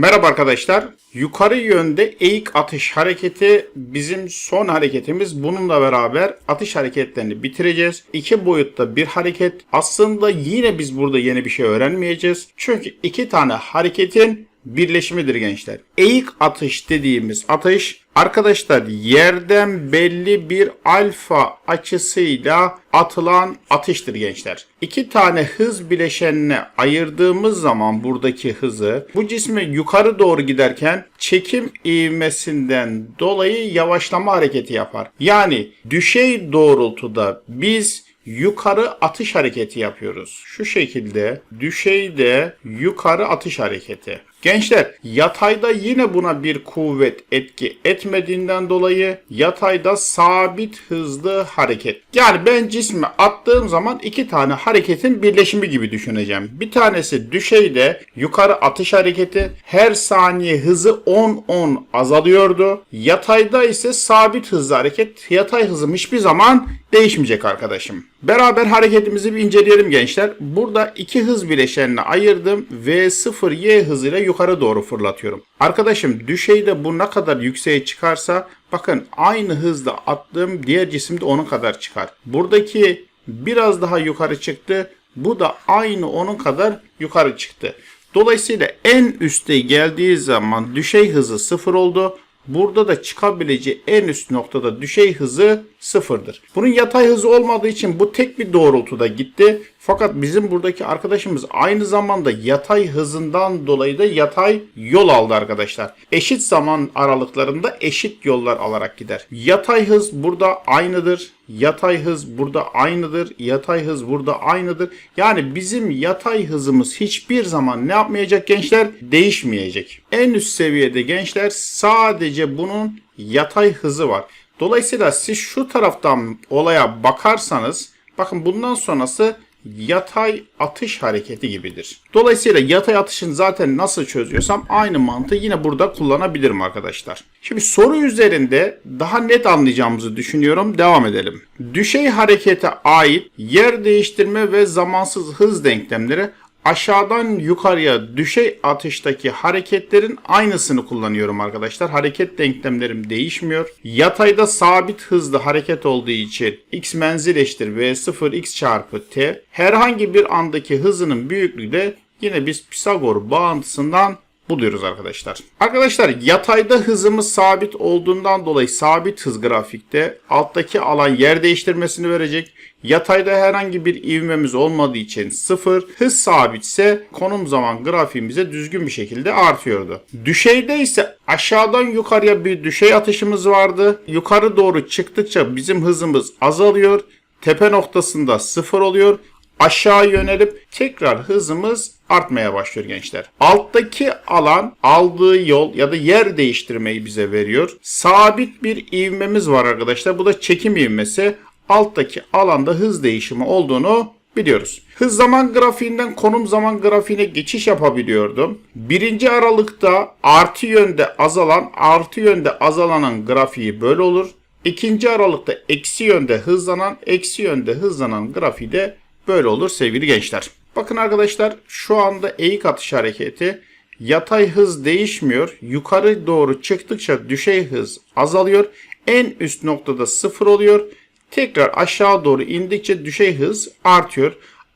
Merhaba arkadaşlar. Yukarı yönde eğik atış hareketi bizim son hareketimiz. Bununla beraber atış hareketlerini bitireceğiz. İki boyutta bir hareket. Aslında yine biz burada yeni bir şey öğrenmeyeceğiz. Çünkü iki tane hareketin birleşimidir gençler. Eğik atış dediğimiz atış arkadaşlar yerden belli bir alfa açısıyla atılan atıştır gençler. İki tane hız bileşenine ayırdığımız zaman buradaki hızı bu cisme yukarı doğru giderken çekim ivmesinden dolayı yavaşlama hareketi yapar. Yani düşey doğrultuda biz yukarı atış hareketi yapıyoruz. Şu şekilde düşeyde yukarı atış hareketi. Gençler yatayda yine buna bir kuvvet etki etmediğinden dolayı yatayda sabit hızlı hareket. Yani ben cismi attığım zaman iki tane hareketin birleşimi gibi düşüneceğim. Bir tanesi düşeyde yukarı atış hareketi her saniye hızı 10-10 azalıyordu. Yatayda ise sabit hızlı hareket. Yatay hızım hiçbir zaman değişmeyecek arkadaşım. Beraber hareketimizi bir inceleyelim gençler. Burada iki hız bileşenine ayırdım. V0Y hızıyla yukarı doğru fırlatıyorum. Arkadaşım düşeyde bu ne kadar yükseğe çıkarsa bakın aynı hızla attığım diğer cisim de onun kadar çıkar. Buradaki biraz daha yukarı çıktı. Bu da aynı onun kadar yukarı çıktı. Dolayısıyla en üste geldiği zaman düşey hızı sıfır oldu. Burada da çıkabileceği en üst noktada düşey hızı sıfırdır. Bunun yatay hızı olmadığı için bu tek bir doğrultuda gitti. Fakat bizim buradaki arkadaşımız aynı zamanda yatay hızından dolayı da yatay yol aldı arkadaşlar. Eşit zaman aralıklarında eşit yollar alarak gider. Yatay hız burada aynıdır. Yatay hız burada aynıdır. Yatay hız burada aynıdır. Yani bizim yatay hızımız hiçbir zaman ne yapmayacak gençler? Değişmeyecek. En üst seviyede gençler sadece bunun yatay hızı var. Dolayısıyla siz şu taraftan olaya bakarsanız bakın bundan sonrası yatay atış hareketi gibidir. Dolayısıyla yatay atışın zaten nasıl çözüyorsam aynı mantığı yine burada kullanabilirim arkadaşlar. Şimdi soru üzerinde daha net anlayacağımızı düşünüyorum. Devam edelim. Düşey harekete ait yer değiştirme ve zamansız hız denklemleri aşağıdan yukarıya düşey atıştaki hareketlerin aynısını kullanıyorum arkadaşlar. Hareket denklemlerim değişmiyor. Yatayda sabit hızlı hareket olduğu için x menzil eşittir v0 x çarpı t. Herhangi bir andaki hızının büyüklüğü de yine biz Pisagor bağıntısından buluyoruz arkadaşlar. Arkadaşlar yatayda hızımız sabit olduğundan dolayı sabit hız grafikte alttaki alan yer değiştirmesini verecek. Yatayda herhangi bir ivmemiz olmadığı için sıfır. Hız sabitse konum zaman grafiğimize düzgün bir şekilde artıyordu. Düşeyde ise aşağıdan yukarıya bir düşey atışımız vardı. Yukarı doğru çıktıkça bizim hızımız azalıyor. Tepe noktasında sıfır oluyor aşağı yönelip tekrar hızımız artmaya başlıyor gençler. Alttaki alan aldığı yol ya da yer değiştirmeyi bize veriyor. Sabit bir ivmemiz var arkadaşlar. Bu da çekim ivmesi. Alttaki alanda hız değişimi olduğunu biliyoruz. Hız zaman grafiğinden konum zaman grafiğine geçiş yapabiliyordum. Birinci aralıkta artı yönde azalan, artı yönde azalanın grafiği böyle olur. İkinci aralıkta eksi yönde hızlanan, eksi yönde hızlanan grafiği de böyle olur sevgili gençler. Bakın arkadaşlar şu anda eğik atış hareketi yatay hız değişmiyor. Yukarı doğru çıktıkça düşey hız azalıyor. En üst noktada sıfır oluyor. Tekrar aşağı doğru indikçe düşey hız artıyor.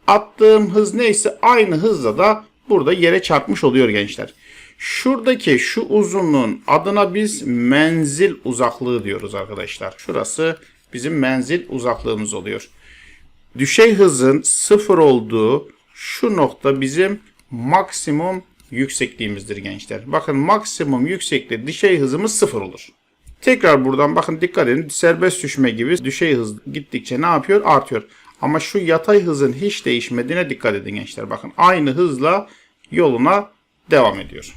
Attığım hız neyse aynı hızla da burada yere çarpmış oluyor gençler. Şuradaki şu uzunluğun adına biz menzil uzaklığı diyoruz arkadaşlar. Şurası bizim menzil uzaklığımız oluyor düşey hızın sıfır olduğu şu nokta bizim maksimum yüksekliğimizdir gençler. Bakın maksimum yüksekliği düşey hızımız sıfır olur. Tekrar buradan bakın dikkat edin serbest düşme gibi düşey hız gittikçe ne yapıyor? Artıyor. Ama şu yatay hızın hiç değişmediğine dikkat edin gençler. Bakın aynı hızla yoluna devam ediyor.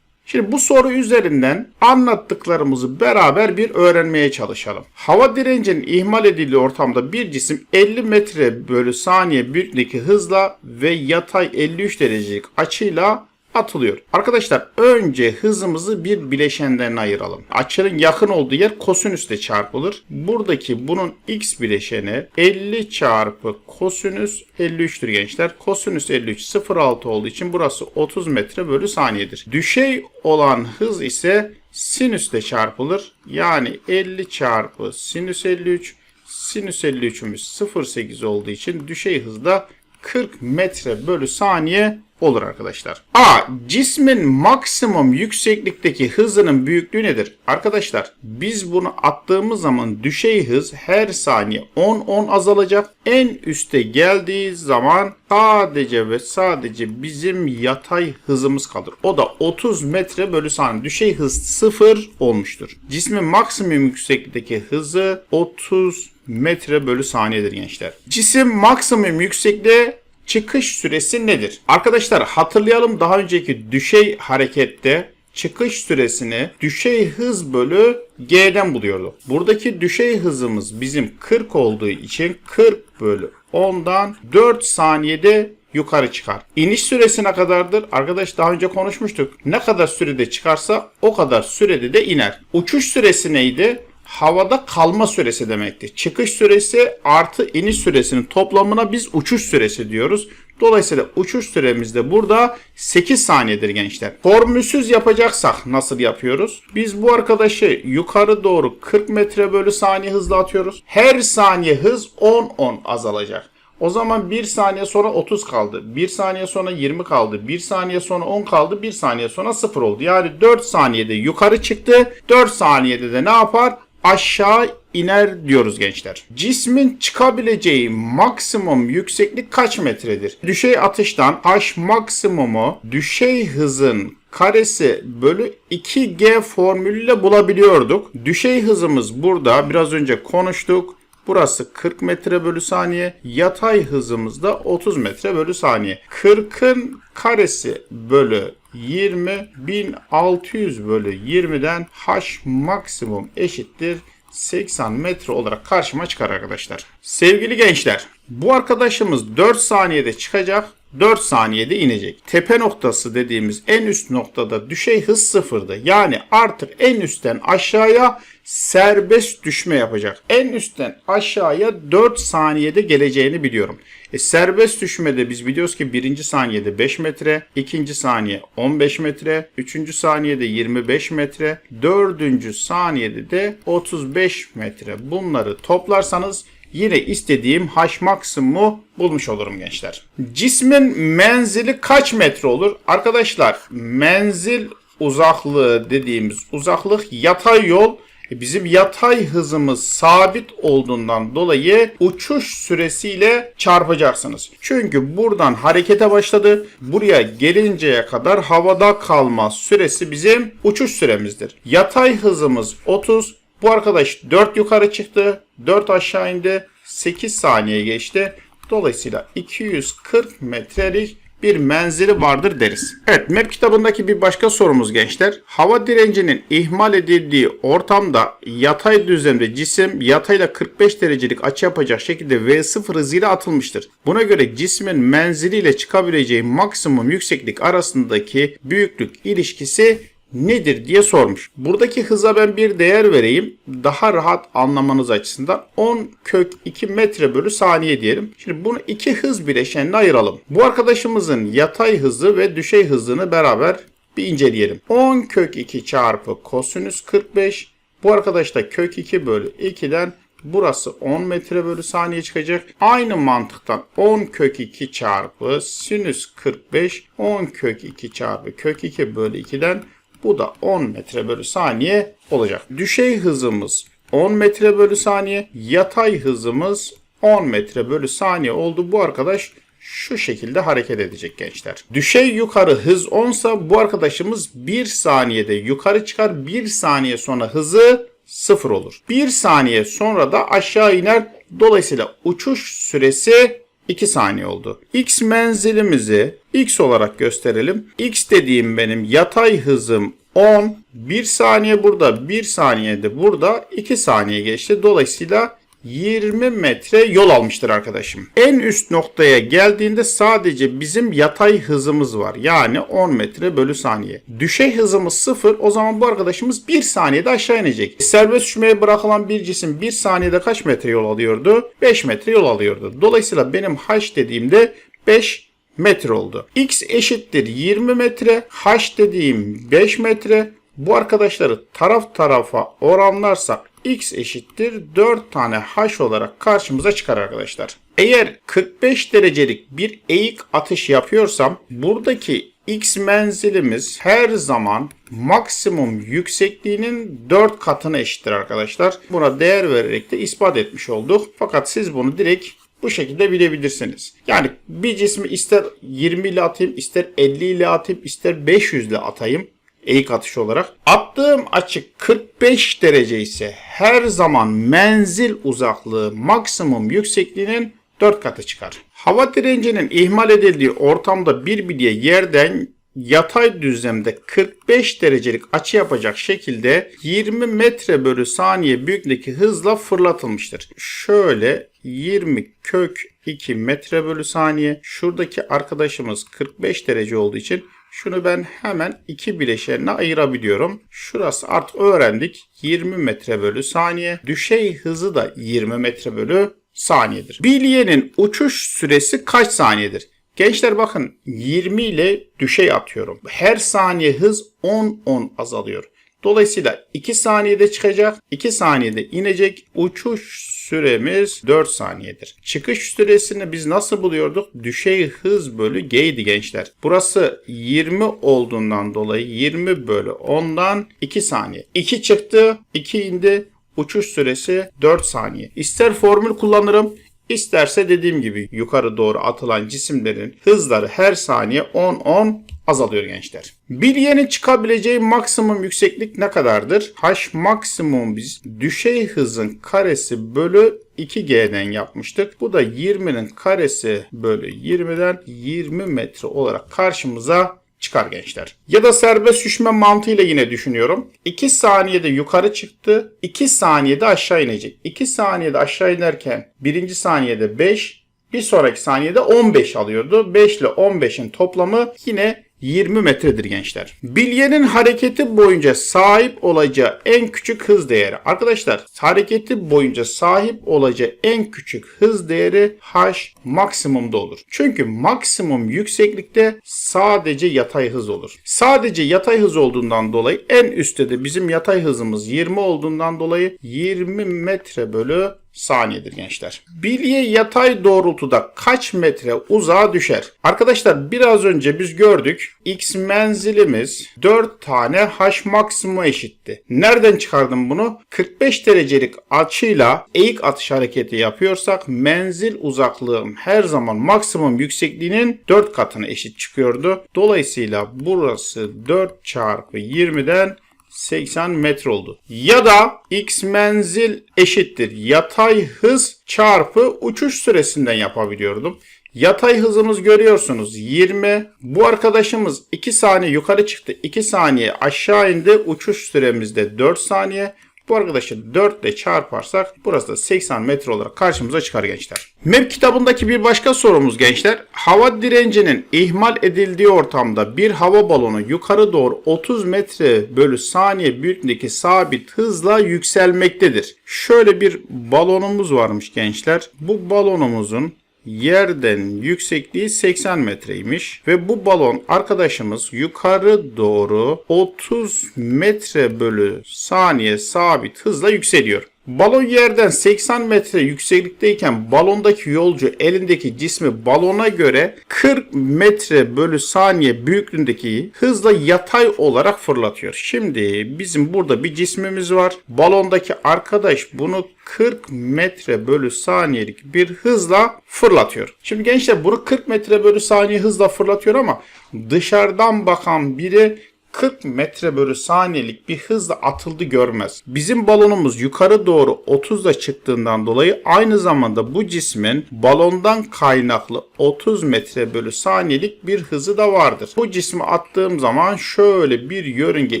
Şimdi bu soru üzerinden anlattıklarımızı beraber bir öğrenmeye çalışalım. Hava direncinin ihmal edildiği ortamda bir cisim 50 metre bölü saniye büyüklükteki hızla ve yatay 53 derecelik açıyla atılıyor. Arkadaşlar önce hızımızı bir bileşenden ayıralım. Açının yakın olduğu yer kosinüsle çarpılır. Buradaki bunun x bileşeni 50 çarpı kosinüs 53'tür gençler. Kosinüs 53 0.6 olduğu için burası 30 metre bölü saniyedir. Düşey olan hız ise sinüsle çarpılır. Yani 50 çarpı sinüs 53 sinüs 53'ümüz 0.8 olduğu için düşey hızda 40 metre bölü saniye olur arkadaşlar. A. Cismin maksimum yükseklikteki hızının büyüklüğü nedir? Arkadaşlar biz bunu attığımız zaman düşey hız her saniye 10-10 azalacak. En üste geldiği zaman sadece ve sadece bizim yatay hızımız kalır. O da 30 metre bölü saniye. Düşey hız 0 olmuştur. Cismin maksimum yükseklikteki hızı 30 metre bölü saniyedir gençler. Cisim maksimum yüksekliğe çıkış süresi nedir? Arkadaşlar hatırlayalım daha önceki düşey harekette çıkış süresini düşey hız bölü g'den buluyorduk. Buradaki düşey hızımız bizim 40 olduğu için 40 bölü 10'dan 4 saniyede yukarı çıkar. İniş süresi ne kadardır? Arkadaş daha önce konuşmuştuk. Ne kadar sürede çıkarsa o kadar sürede de iner. Uçuş süresi neydi? Havada kalma süresi demekti. Çıkış süresi artı iniş süresinin toplamına biz uçuş süresi diyoruz. Dolayısıyla uçuş süremiz de burada 8 saniyedir gençler. Formülsüz yapacaksak nasıl yapıyoruz? Biz bu arkadaşı yukarı doğru 40 metre bölü saniye hızla atıyoruz. Her saniye hız 10-10 azalacak. O zaman 1 saniye sonra 30 kaldı. 1 saniye sonra 20 kaldı. 1 saniye sonra 10 kaldı. 1 saniye sonra 0 oldu. Yani 4 saniyede yukarı çıktı. 4 saniyede de ne yapar? Aşağı iner diyoruz gençler. Cismin çıkabileceği maksimum yükseklik kaç metredir? Düşey atıştan h maksimumu düşey hızın karesi bölü 2g formülüyle bulabiliyorduk. Düşey hızımız burada biraz önce konuştuk. Burası 40 metre bölü saniye. Yatay hızımız da 30 metre bölü saniye. 40'ın karesi bölü 20 1600 bölü 20'den h maksimum eşittir 80 metre olarak karşıma çıkar arkadaşlar. Sevgili gençler bu arkadaşımız 4 saniyede çıkacak 4 saniyede inecek. Tepe noktası dediğimiz en üst noktada düşey hız sıfırdı. Yani artık en üstten aşağıya serbest düşme yapacak. En üstten aşağıya 4 saniyede geleceğini biliyorum. E, serbest düşmede biz biliyoruz ki birinci saniyede 5 metre, ikinci saniye 15 metre, üçüncü saniyede 25 metre, dördüncü saniyede de 35 metre. Bunları toplarsanız yine istediğim h maksimumu bulmuş olurum gençler. Cismin menzili kaç metre olur? Arkadaşlar menzil uzaklığı dediğimiz uzaklık yatay yol e, Bizim yatay hızımız sabit olduğundan dolayı uçuş süresiyle çarpacaksınız. Çünkü buradan harekete başladı. Buraya gelinceye kadar havada kalma süresi bizim uçuş süremizdir. Yatay hızımız 30. Bu arkadaş 4 yukarı çıktı. 4 aşağı indi. 8 saniye geçti. Dolayısıyla 240 metrelik bir menzili vardır deriz. Evet MEP kitabındaki bir başka sorumuz gençler. Hava direncinin ihmal edildiği ortamda yatay düzlemde cisim yatayla 45 derecelik açı yapacak şekilde V0 hızıyla atılmıştır. Buna göre cismin menziliyle çıkabileceği maksimum yükseklik arasındaki büyüklük ilişkisi nedir diye sormuş. Buradaki hıza ben bir değer vereyim. Daha rahat anlamanız açısından 10 kök 2 metre bölü saniye diyelim. Şimdi bunu iki hız bileşenine ayıralım. Bu arkadaşımızın yatay hızı ve düşey hızını beraber bir inceleyelim. 10 kök 2 çarpı kosinüs 45. Bu arkadaş da kök 2 bölü 2'den Burası 10 metre bölü saniye çıkacak. Aynı mantıktan 10 kök 2 çarpı sinüs 45 10 kök 2 çarpı kök 2 bölü 2'den bu da 10 metre bölü saniye olacak. Düşey hızımız 10 metre bölü saniye. Yatay hızımız 10 metre bölü saniye oldu. Bu arkadaş şu şekilde hareket edecek gençler. Düşey yukarı hız 10 ise bu arkadaşımız 1 saniyede yukarı çıkar. 1 saniye sonra hızı 0 olur. 1 saniye sonra da aşağı iner. Dolayısıyla uçuş süresi 2 saniye oldu. X menzilimizi X olarak gösterelim. X dediğim benim yatay hızım 10. 1 saniye burada, 1 saniyede burada 2 saniye geçti. Dolayısıyla 20 metre yol almıştır arkadaşım. En üst noktaya geldiğinde sadece bizim yatay hızımız var. Yani 10 metre bölü saniye. Düşey hızımız 0. O zaman bu arkadaşımız 1 saniyede aşağı inecek. Serbest uçmaya bırakılan bir cisim 1 saniyede kaç metre yol alıyordu? 5 metre yol alıyordu. Dolayısıyla benim h dediğimde 5 metre oldu. X eşittir 20 metre. H dediğim 5 metre. Bu arkadaşları taraf tarafa oranlarsak x eşittir 4 tane h olarak karşımıza çıkar arkadaşlar. Eğer 45 derecelik bir eğik atış yapıyorsam buradaki x menzilimiz her zaman maksimum yüksekliğinin 4 katına eşittir arkadaşlar. Buna değer vererek de ispat etmiş olduk. Fakat siz bunu direkt bu şekilde bilebilirsiniz. Yani bir cismi ister 20 ile atayım, ister 50 ile atayım, ister 500 ile atayım eğik atış olarak. Attığım açı 45 derece ise her zaman menzil uzaklığı maksimum yüksekliğinin 4 katı çıkar. Hava direncinin ihmal edildiği ortamda bir bilye yerden yatay düzlemde 45 derecelik açı yapacak şekilde 20 metre bölü saniye büyüklüğündeki hızla fırlatılmıştır. Şöyle 20 kök 2 metre bölü saniye. Şuradaki arkadaşımız 45 derece olduğu için şunu ben hemen iki bileşenine ayırabiliyorum. Şurası artık öğrendik. 20 metre bölü saniye. Düşey hızı da 20 metre bölü saniyedir. Bilyenin uçuş süresi kaç saniyedir? Gençler bakın 20 ile düşey atıyorum. Her saniye hız 10-10 azalıyor. Dolayısıyla 2 saniyede çıkacak, 2 saniyede inecek. Uçuş süremiz 4 saniyedir. Çıkış süresini biz nasıl buluyorduk? Düşey hız bölü g'ydi gençler. Burası 20 olduğundan dolayı 20 bölü 10'dan 2 saniye. 2 çıktı, 2 indi. Uçuş süresi 4 saniye. İster formül kullanırım, İsterse dediğim gibi yukarı doğru atılan cisimlerin hızları her saniye 10-10 azalıyor gençler. Bilyenin çıkabileceği maksimum yükseklik ne kadardır? H maksimum biz düşey hızın karesi bölü 2G'den yapmıştık. Bu da 20'nin karesi bölü 20'den 20 metre olarak karşımıza çıkar gençler. Ya da serbest düşme mantığıyla yine düşünüyorum. 2 saniyede yukarı çıktı. 2 saniyede aşağı inecek. 2 saniyede aşağı inerken birinci saniyede 5, bir sonraki saniyede 15 alıyordu. 5 ile 15'in toplamı yine 20 metredir gençler. Bilyenin hareketi boyunca sahip olacağı en küçük hız değeri. Arkadaşlar hareketi boyunca sahip olacağı en küçük hız değeri h maksimumda olur. Çünkü maksimum yükseklikte sadece yatay hız olur. Sadece yatay hız olduğundan dolayı en üstte de bizim yatay hızımız 20 olduğundan dolayı 20 metre bölü saniyedir gençler. Bilye yatay doğrultuda kaç metre uzağa düşer? Arkadaşlar biraz önce biz gördük. X menzilimiz 4 tane H maksimum eşitti. Nereden çıkardım bunu? 45 derecelik açıyla eğik atış hareketi yapıyorsak menzil uzaklığım her zaman maksimum yüksekliğinin 4 katına eşit çıkıyordu. Dolayısıyla burası 4 çarpı 20'den 80 metre oldu. Ya da x menzil eşittir yatay hız çarpı uçuş süresinden yapabiliyordum. Yatay hızımız görüyorsunuz 20. Bu arkadaşımız 2 saniye yukarı çıktı. 2 saniye aşağı indi. Uçuş süremiz de 4 saniye. Bu arkadaşı 4 ile çarparsak burası da 80 metre olarak karşımıza çıkar gençler. MEP kitabındaki bir başka sorumuz gençler. Hava direncinin ihmal edildiği ortamda bir hava balonu yukarı doğru 30 metre bölü saniye büyüklüğündeki sabit hızla yükselmektedir. Şöyle bir balonumuz varmış gençler. Bu balonumuzun yerden yüksekliği 80 metreymiş ve bu balon arkadaşımız yukarı doğru 30 metre bölü saniye sabit hızla yükseliyor. Balon yerden 80 metre yükseklikteyken balondaki yolcu elindeki cismi balona göre 40 metre bölü saniye büyüklüğündeki hızla yatay olarak fırlatıyor. Şimdi bizim burada bir cismimiz var. Balondaki arkadaş bunu 40 metre bölü saniyelik bir hızla fırlatıyor. Şimdi gençler bunu 40 metre bölü saniye hızla fırlatıyor ama dışarıdan bakan biri 40 metre bölü saniyelik bir hızla atıldı görmez. Bizim balonumuz yukarı doğru 30'da çıktığından dolayı aynı zamanda bu cismin balondan kaynaklı 30 metre bölü saniyelik bir hızı da vardır. Bu cismi attığım zaman şöyle bir yörünge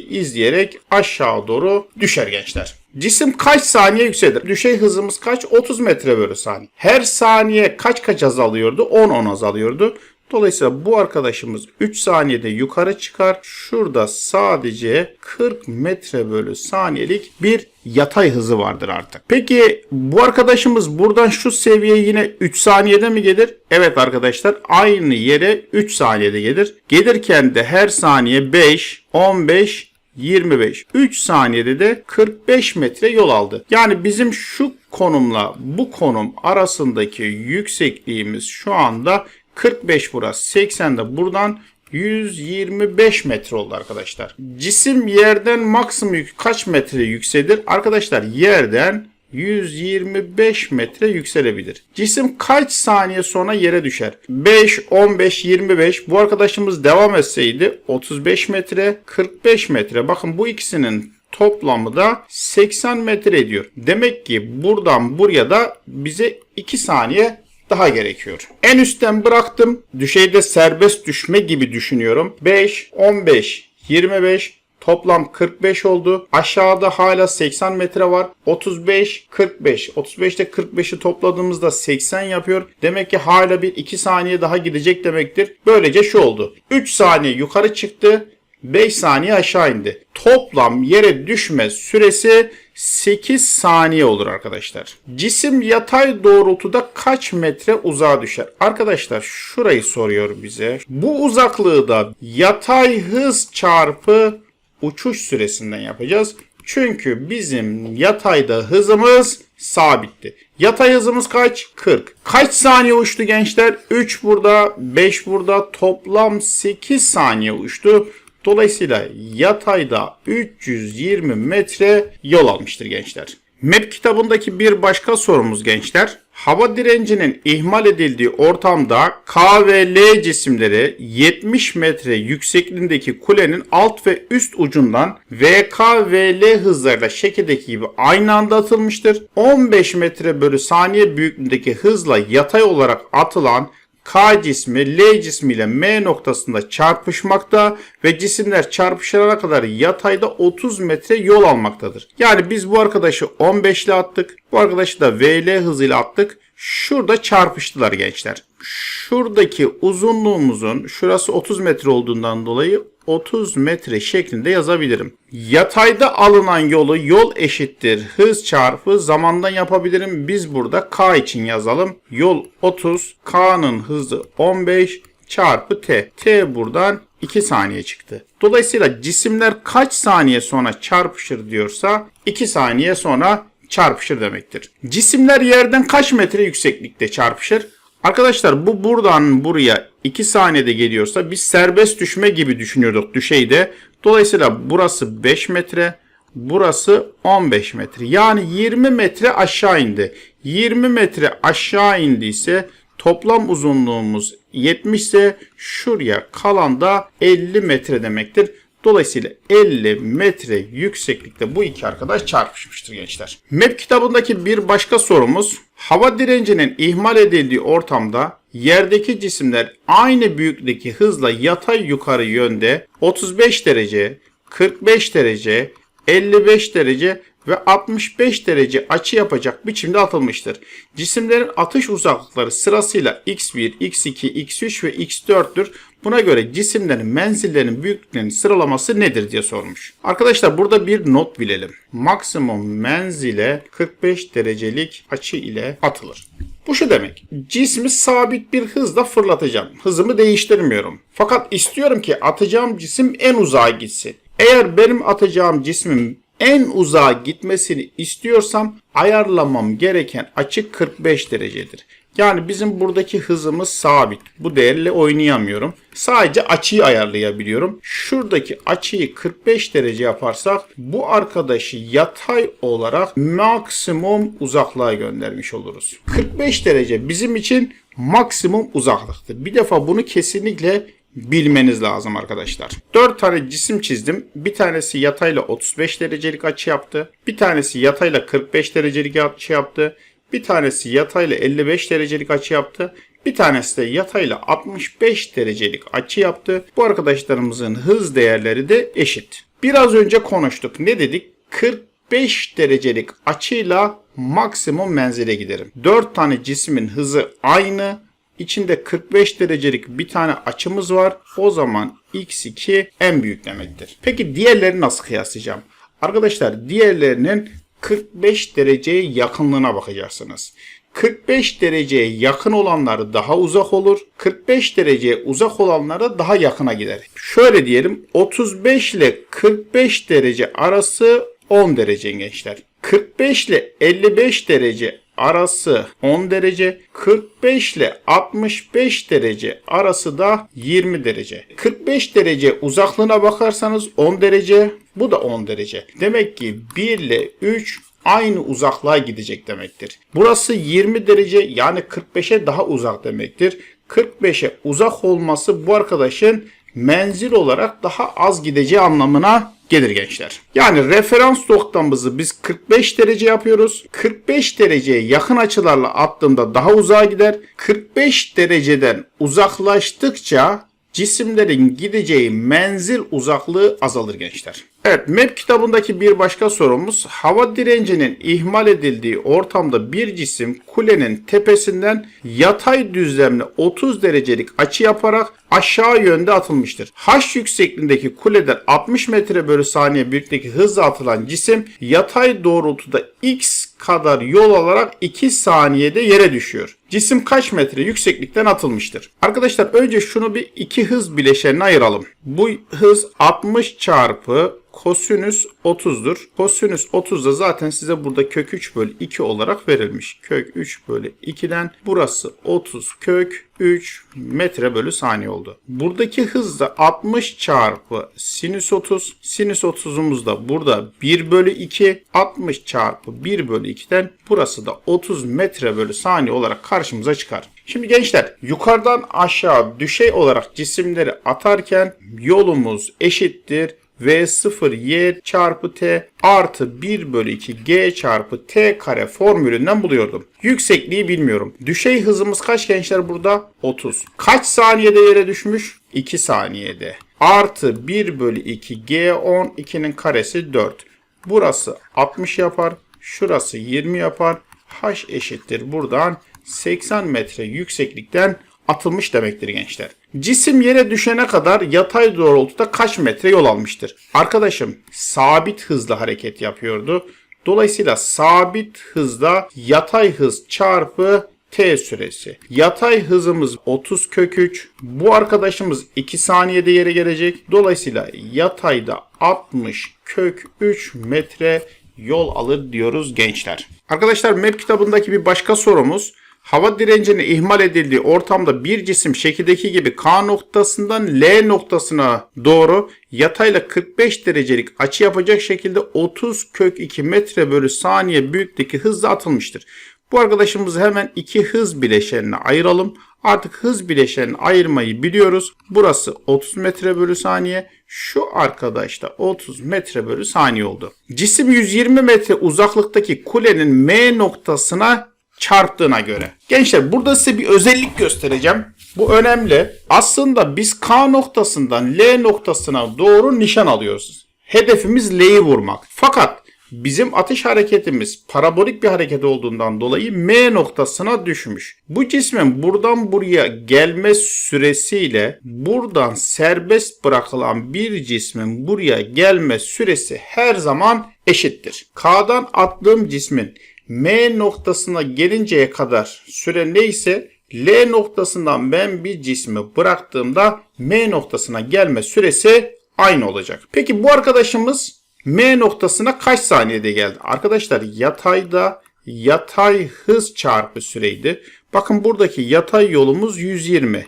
izleyerek aşağı doğru düşer gençler. Cisim kaç saniye yükselir? Düşey hızımız kaç? 30 metre bölü saniye. Her saniye kaç kaç azalıyordu? 10 10 azalıyordu. Dolayısıyla bu arkadaşımız 3 saniyede yukarı çıkar. Şurada sadece 40 metre bölü saniyelik bir yatay hızı vardır artık. Peki bu arkadaşımız buradan şu seviyeye yine 3 saniyede mi gelir? Evet arkadaşlar aynı yere 3 saniyede gelir. Gelirken de her saniye 5, 15, 25. 3 saniyede de 45 metre yol aldı. Yani bizim şu konumla bu konum arasındaki yüksekliğimiz şu anda 45 burası. 80 de buradan 125 metre oldu arkadaşlar. Cisim yerden maksimum kaç metre yükselir? Arkadaşlar yerden 125 metre yükselebilir. Cisim kaç saniye sonra yere düşer? 5, 15, 25. Bu arkadaşımız devam etseydi 35 metre, 45 metre. Bakın bu ikisinin toplamı da 80 metre ediyor. Demek ki buradan buraya da bize 2 saniye daha gerekiyor. En üstten bıraktım. Düşeyde serbest düşme gibi düşünüyorum. 5, 15, 25, Toplam 45 oldu. Aşağıda hala 80 metre var. 35, 45. 35'te 45'i topladığımızda 80 yapıyor. Demek ki hala bir 2 saniye daha gidecek demektir. Böylece şu oldu. 3 saniye yukarı çıktı. 5 saniye aşağı indi. Toplam yere düşme süresi 8 saniye olur arkadaşlar. Cisim yatay doğrultuda kaç metre uzağa düşer? Arkadaşlar şurayı soruyor bize. Bu uzaklığı da yatay hız çarpı uçuş süresinden yapacağız. Çünkü bizim yatayda hızımız sabitti. Yatay hızımız kaç? 40. Kaç saniye uçtu gençler? 3 burada, 5 burada. Toplam 8 saniye uçtu. Dolayısıyla yatayda 320 metre yol almıştır gençler. MEP kitabındaki bir başka sorumuz gençler. Hava direncinin ihmal edildiği ortamda K ve L cisimleri 70 metre yüksekliğindeki kulenin alt ve üst ucundan VK ve L hızlarıyla şekildeki gibi aynı anda atılmıştır. 15 metre bölü saniye büyüklüğündeki hızla yatay olarak atılan K cismi L cismiyle M noktasında çarpışmakta ve cisimler çarpışana kadar yatayda 30 metre yol almaktadır. Yani biz bu arkadaşı 15 ile attık. Bu arkadaşı da VL hızıyla attık. Şurada çarpıştılar gençler. Şuradaki uzunluğumuzun şurası 30 metre olduğundan dolayı 30 metre şeklinde yazabilirim. Yatayda alınan yolu yol eşittir hız çarpı zamandan yapabilirim. Biz burada K için yazalım. Yol 30, K'nın hızı 15 çarpı T. T buradan 2 saniye çıktı. Dolayısıyla cisimler kaç saniye sonra çarpışır diyorsa 2 saniye sonra çarpışır demektir. Cisimler yerden kaç metre yükseklikte çarpışır? Arkadaşlar bu buradan buraya 2 saniyede geliyorsa biz serbest düşme gibi düşünüyorduk düşeyde. Dolayısıyla burası 5 metre, burası 15 metre. Yani 20 metre aşağı indi. 20 metre aşağı indiyse toplam uzunluğumuz 70 ise şuraya kalan da 50 metre demektir. Dolayısıyla 50 metre yükseklikte bu iki arkadaş çarpışmıştır gençler. MEP kitabındaki bir başka sorumuz hava direncinin ihmal edildiği ortamda yerdeki cisimler aynı büyüklükteki hızla yatay yukarı yönde 35 derece, 45 derece, 55 derece ve 65 derece açı yapacak biçimde atılmıştır. Cisimlerin atış uzaklıkları sırasıyla x1, x2, x3 ve x4'tür. Buna göre cisimlerin menzillerinin büyüklüklerinin sıralaması nedir diye sormuş. Arkadaşlar burada bir not bilelim. Maksimum menzile 45 derecelik açı ile atılır. Bu şu demek. Cismi sabit bir hızla fırlatacağım. Hızımı değiştirmiyorum. Fakat istiyorum ki atacağım cisim en uzağa gitsin. Eğer benim atacağım cismin en uzağa gitmesini istiyorsam ayarlamam gereken açı 45 derecedir. Yani bizim buradaki hızımız sabit. Bu değerle oynayamıyorum. Sadece açıyı ayarlayabiliyorum. Şuradaki açıyı 45 derece yaparsak bu arkadaşı yatay olarak maksimum uzaklığa göndermiş oluruz. 45 derece bizim için maksimum uzaklıktır. Bir defa bunu kesinlikle bilmeniz lazım arkadaşlar. 4 tane cisim çizdim. Bir tanesi yatayla 35 derecelik açı yaptı. Bir tanesi yatayla 45 derecelik açı yaptı. Bir tanesi yatayla 55 derecelik açı yaptı. Bir tanesi de yatayla 65 derecelik açı yaptı. Bu arkadaşlarımızın hız değerleri de eşit. Biraz önce konuştuk. Ne dedik? 45 derecelik açıyla maksimum menzile giderim. 4 tane cismin hızı aynı. İçinde 45 derecelik bir tane açımız var. O zaman x2 en büyük demektir. Peki diğerlerini nasıl kıyaslayacağım? Arkadaşlar diğerlerinin 45 dereceye yakınlığına bakacaksınız. 45 dereceye yakın olanları daha uzak olur. 45 dereceye uzak olanlara daha yakına gider. Şöyle diyelim 35 ile 45 derece arası 10 derece gençler. 45 ile 55 derece arası 10 derece. 45 ile 65 derece arası da 20 derece. 45 derece uzaklığına bakarsanız 10 derece. Bu da 10 derece. Demek ki 1 ile 3 aynı uzaklığa gidecek demektir. Burası 20 derece yani 45'e daha uzak demektir. 45'e uzak olması bu arkadaşın menzil olarak daha az gideceği anlamına gelir gençler. Yani referans noktamızı biz 45 derece yapıyoruz. 45 dereceye yakın açılarla attığımda daha uzağa gider. 45 dereceden uzaklaştıkça cisimlerin gideceği menzil uzaklığı azalır gençler. Evet, MEP kitabındaki bir başka sorumuz, hava direncinin ihmal edildiği ortamda bir cisim kulenin tepesinden yatay düzlemli 30 derecelik açı yaparak aşağı yönde atılmıştır. H yüksekliğindeki kuleden 60 metre bölü saniye büyüklükteki hızla atılan cisim yatay doğrultuda x kadar yol alarak 2 saniyede yere düşüyor. Cisim kaç metre yükseklikten atılmıştır? Arkadaşlar önce şunu bir iki hız bileşenine ayıralım. Bu hız 60 çarpı kosinüs 30'dur. Kosinüs 30 da zaten size burada kök 3 bölü 2 olarak verilmiş. Kök 3 bölü 2'den burası 30 kök 3 metre bölü saniye oldu. Buradaki hız da 60 çarpı sinüs 30. Sinüs 30'umuz da burada 1 bölü 2. 60 çarpı 1 bölü 2'den burası da 30 metre bölü saniye olarak karşımıza çıkar. Şimdi gençler yukarıdan aşağı düşey olarak cisimleri atarken yolumuz eşittir. V0 y çarpı t artı 1 bölü 2 g çarpı t kare formülünden buluyordum. Yüksekliği bilmiyorum. Düşey hızımız kaç gençler burada? 30. Kaç saniyede yere düşmüş? 2 saniyede. Artı 1 bölü 2 g 10 2'nin karesi 4. Burası 60 yapar. Şurası 20 yapar. H eşittir buradan 80 metre yükseklikten atılmış demektir gençler. Cisim yere düşene kadar yatay doğrultuda kaç metre yol almıştır? Arkadaşım sabit hızla hareket yapıyordu. Dolayısıyla sabit hızda yatay hız çarpı t süresi. Yatay hızımız 30 kök 3. Bu arkadaşımız 2 saniyede yere gelecek. Dolayısıyla yatayda 60 kök 3 metre yol alır diyoruz gençler. Arkadaşlar MEP kitabındaki bir başka sorumuz hava direncinin ihmal edildiği ortamda bir cisim şekildeki gibi K noktasından L noktasına doğru yatayla 45 derecelik açı yapacak şekilde 30 kök 2 metre bölü saniye büyüklükteki hızla atılmıştır. Bu arkadaşımızı hemen iki hız bileşenine ayıralım. Artık hız bileşenini ayırmayı biliyoruz. Burası 30 metre bölü saniye. Şu arkadaş da 30 metre bölü saniye oldu. Cisim 120 metre uzaklıktaki kulenin M noktasına çarptığına göre. Gençler burada size bir özellik göstereceğim. Bu önemli. Aslında biz K noktasından L noktasına doğru nişan alıyoruz. Hedefimiz L'yi vurmak. Fakat bizim atış hareketimiz parabolik bir hareket olduğundan dolayı M noktasına düşmüş. Bu cismin buradan buraya gelme süresiyle buradan serbest bırakılan bir cismin buraya gelme süresi her zaman eşittir. K'dan attığım cismin M noktasına gelinceye kadar süre neyse L noktasından ben bir cismi bıraktığımda M noktasına gelme süresi aynı olacak. Peki bu arkadaşımız M noktasına kaç saniyede geldi? Arkadaşlar yatayda yatay hız çarpı süreydi. Bakın buradaki yatay yolumuz 120.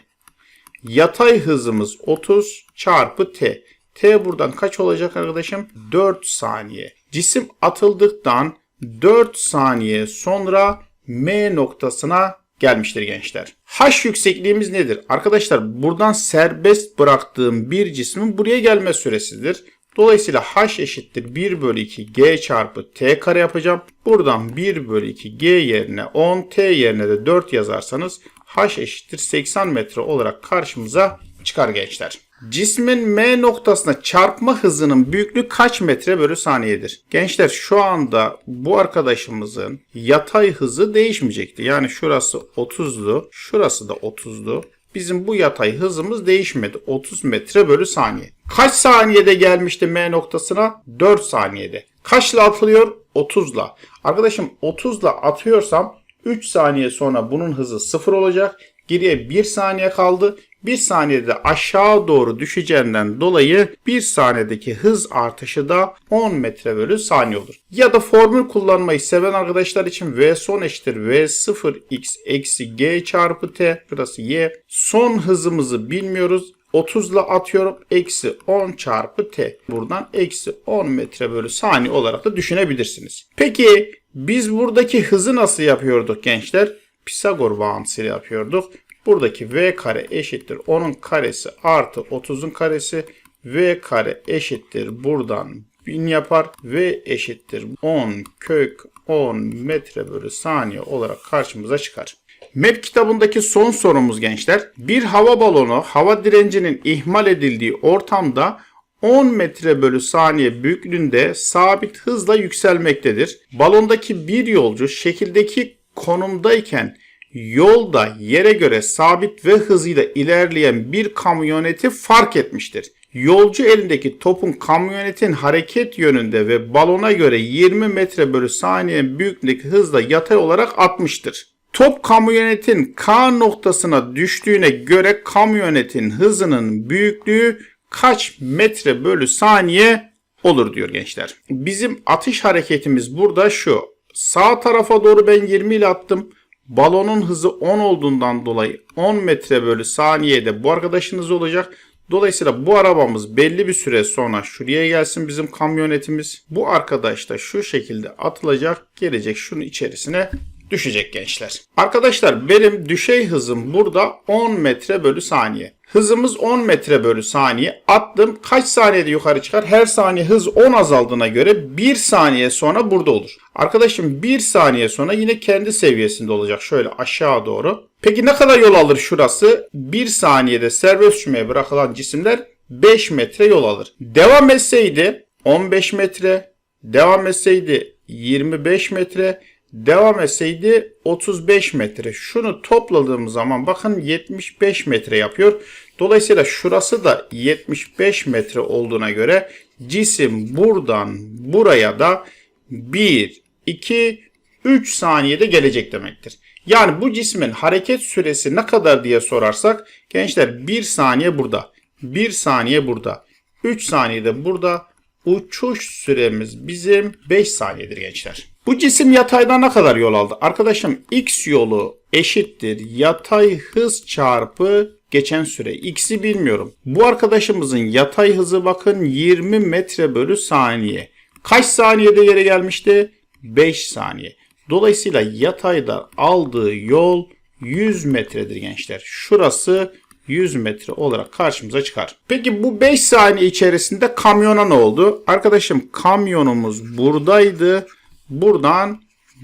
Yatay hızımız 30 çarpı t. T buradan kaç olacak arkadaşım? 4 saniye. Cisim atıldıktan 4 saniye sonra M noktasına gelmiştir gençler. H yüksekliğimiz nedir? Arkadaşlar buradan serbest bıraktığım bir cismin buraya gelme süresidir. Dolayısıyla h eşittir 1 bölü 2 g çarpı t kare yapacağım. Buradan 1 bölü 2 g yerine 10 t yerine de 4 yazarsanız h eşittir 80 metre olarak karşımıza çıkar gençler. Cismin M noktasına çarpma hızının büyüklüğü kaç metre bölü saniyedir? Gençler şu anda bu arkadaşımızın yatay hızı değişmeyecekti. Yani şurası 30'du, şurası da 30'du. Bizim bu yatay hızımız değişmedi. 30 metre bölü saniye. Kaç saniyede gelmişti M noktasına? 4 saniyede. Kaçla atılıyor? 30'la. Arkadaşım 30'la atıyorsam 3 saniye sonra bunun hızı 0 olacak. Geriye 1 saniye kaldı. 1 saniyede aşağı doğru düşeceğinden dolayı 1 saniyedeki hız artışı da 10 metre bölü saniye olur. Ya da formül kullanmayı seven arkadaşlar için V son eşittir V0x eksi G çarpı T. Burası Y. Son hızımızı bilmiyoruz. 30 ile atıyorum. Eksi 10 çarpı T. Buradan eksi 10 metre bölü saniye olarak da düşünebilirsiniz. Peki biz buradaki hızı nasıl yapıyorduk gençler? Pisagor bağıntısıyla yapıyorduk. Buradaki v kare eşittir 10'un karesi artı 30'un karesi v kare eşittir buradan 1000 yapar v eşittir 10 kök 10 metre bölü saniye olarak karşımıza çıkar. MEP kitabındaki son sorumuz gençler. Bir hava balonu hava direncinin ihmal edildiği ortamda 10 metre bölü saniye büyüklüğünde sabit hızla yükselmektedir. Balondaki bir yolcu şekildeki konumdayken yolda yere göre sabit ve hızıyla ilerleyen bir kamyoneti fark etmiştir. Yolcu elindeki topun kamyonetin hareket yönünde ve balona göre 20 metre bölü saniye büyüklüğündeki hızla yatay olarak atmıştır. Top kamyonetin K noktasına düştüğüne göre kamyonetin hızının büyüklüğü kaç metre bölü saniye olur diyor gençler. Bizim atış hareketimiz burada şu. Sağ tarafa doğru ben 20 ile attım. Balonun hızı 10 olduğundan dolayı 10 metre bölü saniyede bu arkadaşınız olacak. Dolayısıyla bu arabamız belli bir süre sonra şuraya gelsin bizim kamyonetimiz. Bu arkadaş da şu şekilde atılacak. Gelecek şunun içerisine düşecek gençler. Arkadaşlar benim düşey hızım burada 10 metre bölü saniye. Hızımız 10 metre bölü saniye. Attım. Kaç saniyede yukarı çıkar? Her saniye hız 10 azaldığına göre 1 saniye sonra burada olur. Arkadaşım 1 saniye sonra yine kendi seviyesinde olacak. Şöyle aşağı doğru. Peki ne kadar yol alır şurası? 1 saniyede serbest uçmaya bırakılan cisimler 5 metre yol alır. Devam etseydi 15 metre, devam etseydi 25 metre, devam etseydi 35 metre. Şunu topladığımız zaman bakın 75 metre yapıyor. Dolayısıyla şurası da 75 metre olduğuna göre cisim buradan buraya da 1, 2, 3 saniyede gelecek demektir. Yani bu cismin hareket süresi ne kadar diye sorarsak gençler 1 saniye burada, 1 saniye burada, 3 saniyede burada, uçuş süremiz bizim 5 saniyedir gençler. Bu cisim yatayda ne kadar yol aldı? Arkadaşım x yolu eşittir yatay hız çarpı geçen süre. X'i bilmiyorum. Bu arkadaşımızın yatay hızı bakın 20 metre bölü saniye. Kaç saniyede yere gelmişti? 5 saniye. Dolayısıyla yatayda aldığı yol 100 metredir gençler. Şurası 100 metre olarak karşımıza çıkar. Peki bu 5 saniye içerisinde kamyona ne oldu? Arkadaşım kamyonumuz buradaydı. Buradan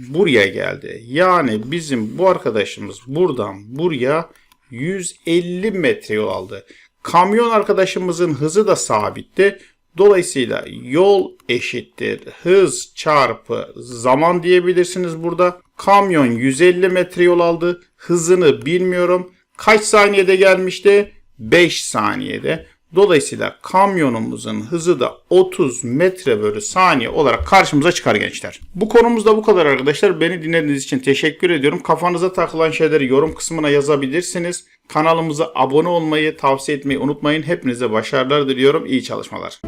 buraya geldi. Yani bizim bu arkadaşımız buradan buraya 150 metre yol aldı. Kamyon arkadaşımızın hızı da sabitti. Dolayısıyla yol eşittir hız çarpı zaman diyebilirsiniz burada. Kamyon 150 metre yol aldı. Hızını bilmiyorum. Kaç saniyede gelmişti? 5 saniyede. Dolayısıyla kamyonumuzun hızı da 30 metre bölü saniye olarak karşımıza çıkar gençler. Bu konumuzda bu kadar arkadaşlar. Beni dinlediğiniz için teşekkür ediyorum. Kafanıza takılan şeyleri yorum kısmına yazabilirsiniz. Kanalımıza abone olmayı, tavsiye etmeyi unutmayın. Hepinize başarılar diliyorum. İyi çalışmalar.